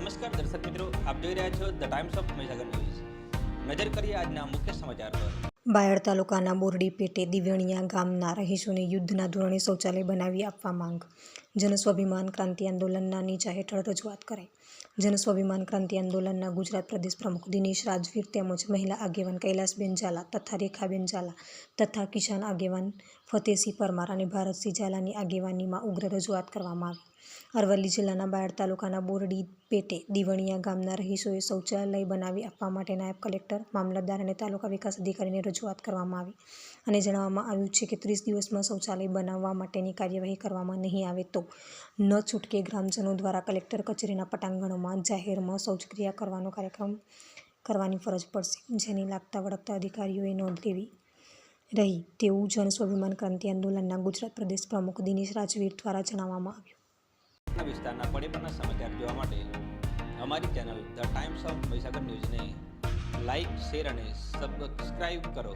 નમસ્કાર દર્શક મિત્રો, આપ જોઈ રહ્યા છો the Times of Mahisagar news નજર કરીએ આજના મુખ્ય સમાચાર પર. બાયડ તાલુકાના બોરડી પેટે દિવ્યણિયા ગામના રહીશોને યુદ્ધના ધોરણે શૌચાલય બનાવી આપવા માંગ. જનસ્વાભિમાન ક્રાંતિ આંદોલનના નીચા હેઠળ રજૂઆત કરાઈ. જનસ્વાભિમાન ક્રાંતિ આંદોલનના ગુજરાત પ્રદેશ પ્રમુખ દિનેશ રાજવીર તેમજ મહિલા આગેવાન કૈલાસબેન ઝાલા તથા રેખાબેન ઝાલા તથા કિસાન આગેવાન ફતેહસિંહ પરમાર અને ભારતસિંહ ઝાલાની આગેવાનીમાં ઉગ્ર રજૂઆત કરવામાં આવી. અરવલ્લી જિલ્લાના બાયડ તાલુકાના બોરડી પેટે દિવણિયા ગામના રહીશોએ શૌચાલય બનાવી આપવા માટે નાયબ કલેક્ટર, મામલતદાર અને તાલુકા વિકાસ અધિકારીને રજૂઆત કરવામાં આવી. અને જણાવવામાં આવ્યું છે કે ત્રીસ દિવસમાં શૌચાલય બનાવવા માટેની કાર્યવાહી કરવામાં નહીં આવે તો ન છૂટકે ગ્રામજનો દ્વારા કલેક્ટર કચેરીના પટાંગણોમાં જાહેરમાં શૌચક્રિયા કરવાનો કાર્યક્રમ કરવાની ફરજ પડશે. જેની લાગતા વળગતા અધિકારીઓએ નોંધ લેવી રહી તેવું જનસ્વાભિમાન ક્રાંતિ આંદોલનના ગુજરાત પ્રદેશ પ્રમુખ દિનેશ રાજવીર દ્વારા જણાવવામાં આવ્યું. વિસ્તારના પડે સમાચાર જોવા માટે અમારી channel the Times of Mahisagar ન્યૂઝને લાઇક, શેર અને સબસ્ક્રાઇબ કરો.